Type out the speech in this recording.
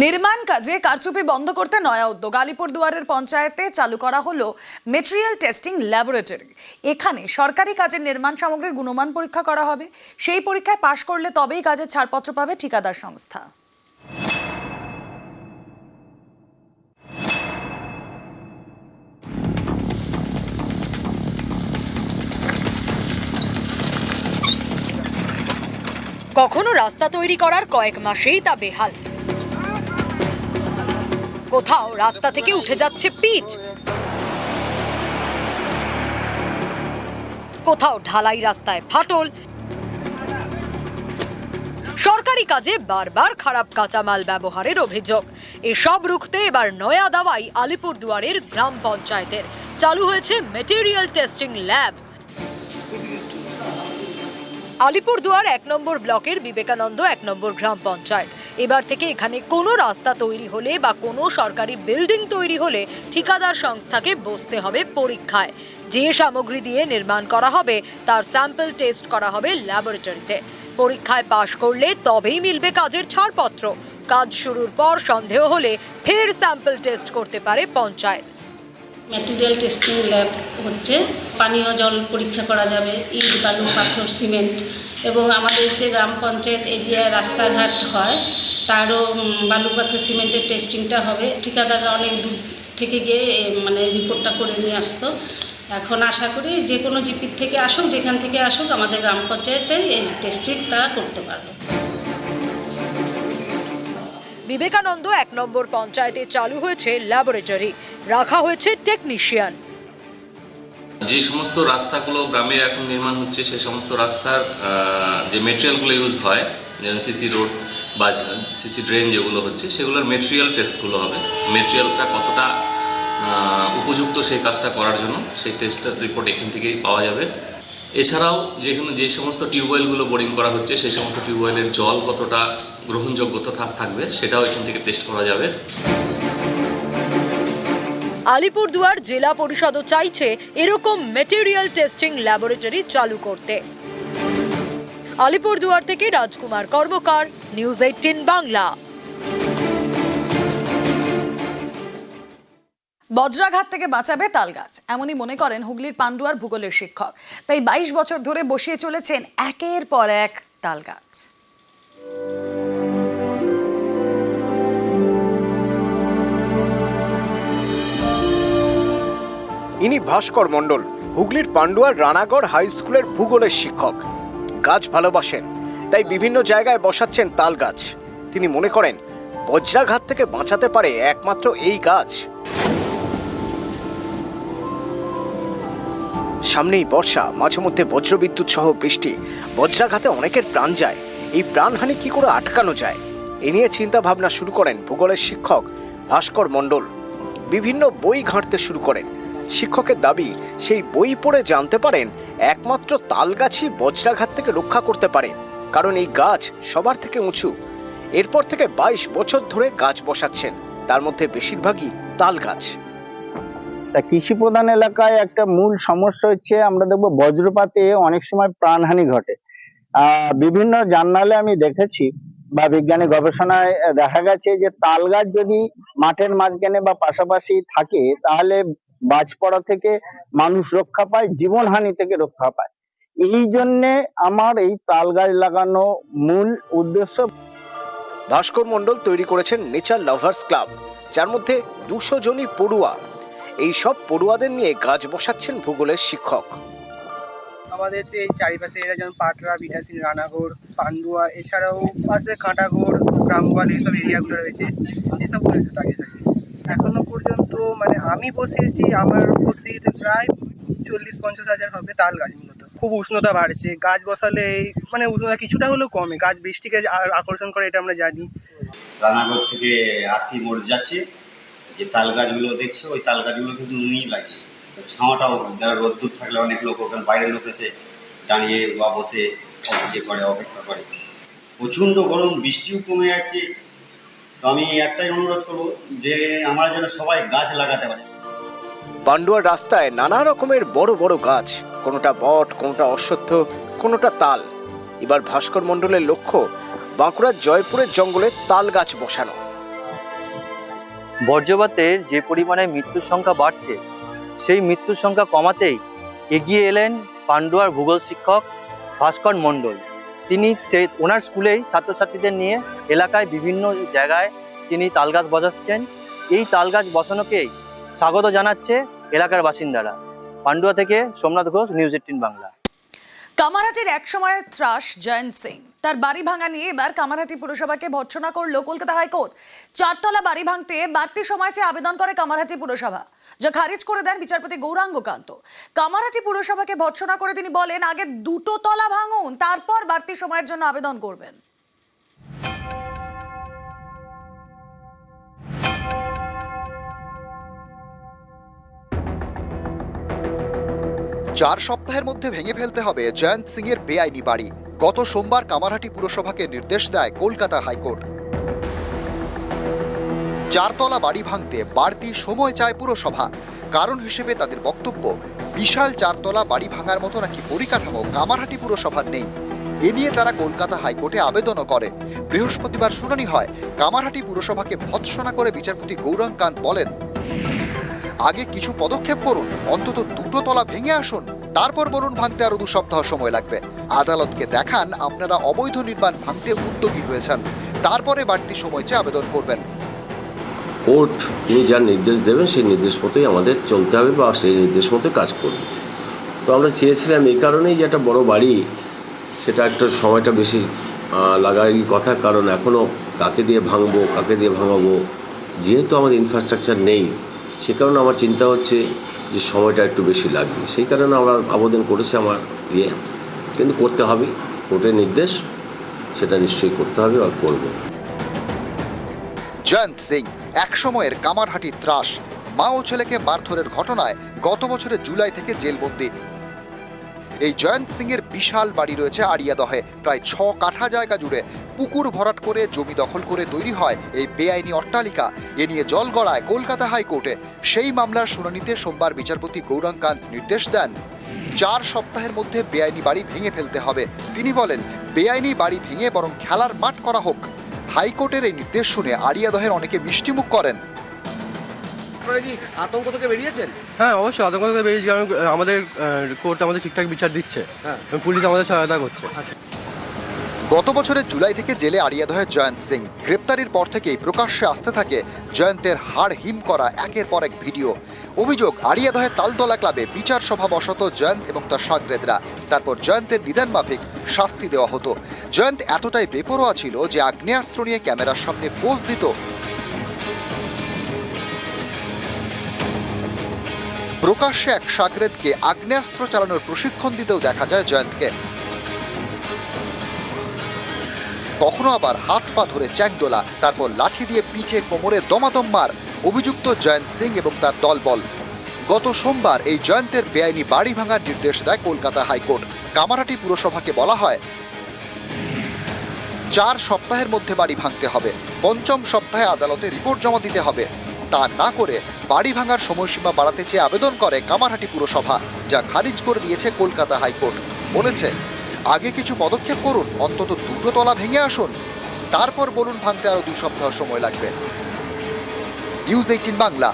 নির্মাণ কাজে কারচুপি বন্ধ করতে নয়া উদ্যোগ। আলিপুরদুয়ারের পঞ্চায়েতে চালু করা হলো মেটেরিয়াল টেস্টিং ল্যাবরেটরি। এখানে সরকারি কাজের নির্মাণ সামগ্রীর গুণমান পরীক্ষা করা হবে। সেই পরীক্ষায় পাশ করলে তবেই কাজের ছাড়পত্র পাবে ঠিকাদার সংস্থা। কখনো রাস্তা তৈরি করার কয়েক মাসেই তা বেহাল। কোথাও রাস্তা থেকে উঠে যাচ্ছে পিচ। কোথাও ঢালাই রাস্তায় ফাটল। সরকারি কাজে বারবার খারাপ কাঁচামাল ব্যবহারের অভিযোগ। এসব রুখতে এবার নয়া দাওয়াই আলিপুরদুয়ারের গ্রাম পঞ্চায়েতের। চালু হয়েছে মেটেরিয়াল টেস্টিং ল্যাব আলিপুরদুয়ার এক নম্বর ব্লকের বিবেকানন্দ এক নম্বর গ্রাম পঞ্চায়েত। এবার থেকে এখানে কোনো রাস্তা তৈরি হলে বা কোনো সরকারি বিল্ডিং তৈরি হলে ঠিকাদার সংস্থাকে বসতে হবে পরীক্ষায়। যে সামগ্রী দিয়ে নির্মাণ করা হবে, তার স্যাম্পল টেস্ট করা হবে ল্যাবরেটরিতে। পরীক্ষায় পাশ করলে তবেই মিলবে কাজের ছাড়পত্র। কাজ শুরুর পর সন্দেহ হলে ফের স্যাম্পল টেস্ট করতে পারে পঞ্চায়েত। ম্যাটেরিয়াল টেস্টিং ল্যাব হচ্ছে। পানীয় জল পরীক্ষা করা যাবে, ইট, বালু, পাথর, সিমেন্ট এবং আমাদের যে গ্রাম পঞ্চায়েত এরিয়ায় রাস্তাঘাট হয় তারও উম, বালু পাথর সিমেন্টের টেস্টিংটা হবে। ঠিকাদাররা অনেক দূর থেকে গিয়ে মানে রিপোর্টটা করে নিয়ে আসতো। এখন আশা করি যে কোনো জিপির থেকে আসুক যেখান থেকে আসুক আমাদের গ্রাম পঞ্চায়েতে এই টেস্টিংটা করতে পারবে। বিবেকানন্দ এক নম্বর পঞ্চায়েতে চালু হয়েছে ল্যাবরেটরি রাখা হয়েছে টেকনিশিয়ান যে সমস্ত রাস্তাগুলো গ্রামে এখন নির্মাণ হচ্ছে, সেই সমস্ত রাস্তার যে মেটেরিয়ালগুলো ইউজ হয়, যেমন সিসি রোড বা সিসি ড্রেন যেগুলো হচ্ছে, সেগুলোর মেটেরিয়াল টেস্টগুলো হবে। মেটেরিয়ালটা কতটা উপযুক্ত সেই কাজটা করার জন্য, সেই টেস্টের রিপোর্ট এখান থেকেই পাওয়া যাবে। এছাড়াও যেখানে যে সমস্ত টিউবওয়েলগুলো বোরিং করা হচ্ছে, সেই সমস্ত টিউবওয়েলের জল কতটা গ্রহণযোগ্যতা থাক- থাকবে, সেটাও এখান থেকে টেস্ট করা যাবে। আলিপুরদুয়ার জেলা পরিষদও চাইছে এরকম মেটেরিয়াল টেস্টিং ল্যাবরেটরি চালু করতে। আলিপুরদুয়ার থেকে রাজকুমার কর্মকার নিউজ এইটিন বাংলা। বজ্রাঘাত থেকে বাঁচাবে তালগাছ, এমনই মনে করেন হুগলির পান্ডুয়ার ভূগোলের শিক্ষক। তাই বাইশ বছর ধরে বসিয়ে চলেছেন একের পর এক তালগাছ। ইনি ভাস্কর মণ্ডল, হুগলির পান্ডুয়ার রানাগড় হাই স্কুলের ভূগোলের শিক্ষক। গাছ ভালোবাসেন, তাই বিভিন্ন জায়গায় বসাচ্ছেন তাল গাছ। তিনি মনে করেন, বজ্রাঘাত থেকে বাঁচাতে পারে একমাত্র এই গাছ। সামনেই বর্ষা, মাঝে মধ্যে বজ্রবিদ্যুৎ সহ বৃষ্টি। বজ্রাঘাতে অনেকের প্রাণ যায়। এই প্রাণহানি কি করে আটকানো যায়? এ নিয়ে চিন্তা ভাবনা শুরু করেন ভূগোলের শিক্ষক ভাস্কর মণ্ডল। বিভিন্ন বই ঘাঁটতে শুরু করেন। শিক্ষকের দাবি, সেই বই পড়ে জানতে পারেন একমাত্র তাল গাছই বজ্রাঘাত থেকে রক্ষা করতে পারে, কারণ এই গাছ সবার থেকে উঁচু। এরপর থেকে বাইশ বছর ধরে গাছ বসাচ্ছেন, তার মধ্যে বেশিরভাগই তাল গাছ তা কৃষি প্রধান এলাকায় একটা মূল সমস্যা হচ্ছে, আমরা দেখব বজ্রপাতে অনেক সময় প্রাণহানি ঘটে। বিভিন্ন জার্নালে আমি দেখেছি বা বিজ্ঞানী গবেষণায় দেখা গেছে যে তাল গাছ যদি মাঠের মাঝখানে বা পাশাপাশি থাকে, তাহলে বাজ পড়া থেকে মানুষ রক্ষা পায় জীবনহানি থেকে রক্ষা পায়। এই জন্যে আমার এই তাল গাছ লাগানো মূল উদ্দেশ্য। ভাস্কর মণ্ডল তৈরি করেছেন নেচার লাভার্স ক্লাব যার মধ্যে দুশো জনই পড়ুয়া। এই সব পড়ুয়াদের নিয়ে গাছ বসাচ্ছেন ভূগোলের শিক্ষক। আমাদের যে এই চারিপাশে এরা যেমন পাটরা বিটাসিন রানাঘর পান্ডুয়া এছাড়াও পাশে কাঁটাগড় গ্রামগোয়াল এইসব এরিয়াগুলো রয়েছে। এসবগুলো থাকে। এখনও পর্যন্ত মানে আমি বসিয়েছি, আমার উপস্থিত প্রায় চল্লিশ পঞ্চাশ হাজার হবে তাল গাছ মূলত। খুব উষ্ণতা বাড়ছে, গাছ বসালে মানে উষ্ণতা কিছুটা হলেও কমে, গাছ বৃষ্টিকে আকর্ষণ করে এটা আমরা জানি। রানাগড় থেকে আথি মোড় যাচ্ছে, যে তাল গাছগুলো দেখছ, ওই তাল গাছগুলো কিন্তু উনিই লাগিয়েছে ছাওয়াটাও, যারা রোদ্দুর থাকলে অনেক লোক ওখানে, বাইরের লোক এসে দাঁড়িয়ে বা বসে ইয়ে করে, অপেক্ষা করে। প্রচণ্ড গরম, বৃষ্টিও কমে যাচ্ছে তো আমি একটাই অনুরোধ করব যে আমরা যেন সবাই গাছ লাগাতে পারি। পান্ডুয়ার রাস্তায় নানা রকমের বড় বড় গাছ কোনোটা বট কোনোটা অশ্বত্থ কোনোটা তাল। এবার ভাস্কর মণ্ডলের লক্ষ্য বাঁকুড়ার জয়পুরের জঙ্গলে তাল গাছ বসানো। বর্জ্যপাতের যে পরিমাণে মৃত্যুর সংখ্যা বাড়ছে সেই মৃত্যুর সংখ্যা কমাতেই এগিয়ে এলেন পান্ডুয়ার ভূগোল শিক্ষক ভাস্কর মণ্ডল। তিনি সেই, ওনার স্কুলেই ছাত্রছাত্রীদের নিয়ে এলাকায় বিভিন্ন জায়গায় তিনি তালগাছ বসাচ্ছেন। এই তালগাছ বসানোকেই স্বাগত জানাচ্ছে এলাকার বাসিন্দারা। পান্ডুয়া থেকে সোমনাথ ঘোষ, নিউজ এইটিন বাংলা। কামারাটির এক সময়ের ত্রাস, জয়ন্ত সিং। তার বাড়ি ভাঙা নিয়ে এবার কামারহাটি পুরসভাকে ভর্সনা করল কলকাতা হাইকোর্ট। চারতলা বাড়ি ভাঙতে বাড়তি সময় চেয়ে আবেদন করে কামারহাটি পুরসভা, যা খারিজ করে দেন বিচারপতি গৌরাঙ্গ কান্ত। কামারহাটি পুরসভাকে ভর্সনা করে তিনি বলেন, আগে দুটো তলা ভাঙুন, তারপর বাড়তি সময়ের জন্য আবেদন করবেন। চার সপ্তাহের মধ্যে ভেঙে ফেলতে হবে জয়ন্ত সিং এর বেআইনি বাড়ি। গত সোমবার কামারহাটি পুরসভাকে নির্দেশ দেয় কলকাতা হাইকোর্ট। চারতলা বাড়ি ভাঙতে বাড়তি সময় চায় পুরসভা। কারণ হিসেবে তাদের বক্তব্য, বিশাল চারতলা বাড়ি ভাঙার মতো নাকি পরিকাঠামো কামারহাটি পুরসভার নেই। এ নিয়ে তারা কলকাতা হাইকোর্টে আবেদনও করে বৃহস্পতিবার শুনানি হয়, কামারহাটি পুরসভাকে ভৎসনা করে বিচারপতি গৌরাঙ্গ কান্ত বলেন আগে কিছু পদক্ষেপ করুন, অন্তত দুটো তলা ভেঙে আসুন, তারপর বলুন ভাঙতে আরও দু সপ্তাহ সময় লাগবে। আদালতকে দেখান আপনারা অবৈধ নির্মাণ ভাঙতে উদ্যোগী হয়েছেন, তারপরে বাড়তি সময় চেয়ে আবেদন করবেন। কোর্ট তিনি যার নির্দেশ দেবেন, সেই নির্দেশ মতোই আমাদের চলতে হবে বা সেই নির্দেশ মতো কাজ করব। তো আমরা চেয়েছিলাম এই কারণেই যে একটা বড় বাড়ি, সেটা একটা সময়টা বেশি লাগারই কথা, কারণ এখনও কাকে দিয়ে ভাঙবো, কাকে দিয়ে ভাঙাবো, যেহেতু আমাদের ইনফ্রাস্ট্রাকচার নেই সে কারণে আমার চিন্তা হচ্ছে যে সময়টা একটু বেশি লাগবে। সেই কারণে আমরা আবেদন করেছি আমার ইয়ে। কিন্তু করতে হবে। কোর্টের নির্দেশ, সেটা নিশ্চয়ই করতে হবে আর করব। জয়ন্ত সিং এক সময়ের কামারহাটি ত্রাস। মা ও ছেলেকে মারধরের ঘটনায় গত বছরের জুলাই থেকে জেলবন্দি। এই জয়ন্ত সিং এর বিশাল বাড়ি রয়েছে আড়িয়াদহে। প্রায় ছ কাঠা জায়গা জুড়ে পুকুর ভরাট করে জমি দখল করে তৈরি হয় এই বেআইনি অট্টালিকা। এ নিয়ে জল গড়ায় কলকাতা হাইকোর্টে। সেই মামলার শুনানিতে সোমবার বিচারপতি গৌরাঙ্গ কান্ত নির্দেশ দেন। চার সপ্তাহের মধ্যে বেআইনি বাড়ি ভেঙে ফেলতে হবে। তিনি বলেন, বেআইনি বাড়ি ভেঙে বরং খেলার মাঠ করা হোক। হাইকোর্টের এই নির্দেশ শুনে আড়িয়াদহের অনেকে মিষ্টিমুখ করেন। হ্যাঁ অবশ্যই আতঙ্ক থেকে বেরিয়েছি কারণ আমাদের কোর্ট আমাদের ঠিকঠাক বিচার দিচ্ছে। এবং পুলিশ আমাদের সহায়তা করছে। গত বছরের জুলাই থেকে জেলে আড়িয়াদহের জয়ন্ত সিং। গ্রেপ্তারির পর থেকেই প্রকাশ্যে আসতে থাকে জয়ন্তের হাড় হিম করা একের পর এক ভিডিও। অভিযোগ আড়িয়াদহের তালতলা ক্লাবে বিচার সভা বসত জয়ন্ত এবং তার সাগরেদরা তারপর জয়ন্তের বিধান মাফিক শাস্তি দেওয়া হতো। জয়ন্ত এতটাই বেপরোয়া ছিল যে আগ্নেয়াস্ত্র নিয়ে ক্যামেরার সামনে পোজ দিত প্রকাশ্যে এক সাগরেদকে আগ্নেয়াস্ত্র চালানোর প্রশিক্ষণ দিতেও দেখা যায় জয়ন্তকে। কখনো আবার হাত পা ধরে চ্যাংদোলা তারপর লাঠি দিয়ে পিঠে কোমরে দমাদম মার অভিযুক্ত জয়ন্ত সিং এবং তার দলবল। গত সোমবার এই জয়ন্তের বেআইনি বাড়ি ভাঙার নির্দেশ দেয় কলকাতা হাইকোর্ট। কামারাটি পুরসভাকে বলা হয়, চার সপ্তাহের মধ্যে বাড়ি ভাঙতে হবে। পঞ্চম সপ্তাহে আদালতে রিপোর্ট জমা দিতে হবে। তা না করে বাড়ি ভাঙার সময়সীমা বাড়াতে চেয়ে আবেদন করে কামারহাটি পুরসভা, যা খারিজ করে দিয়েছে কলকাতা হাইকোর্ট। বলেছে, আগে কিছু পদক্ষেপ করুন, অন্তত দুটো তলা ভেঙে আসুন। তারপর বলুন ভাঙতে আরও দু সপ্তাহ সময় লাগবে। News eighteen Bangla.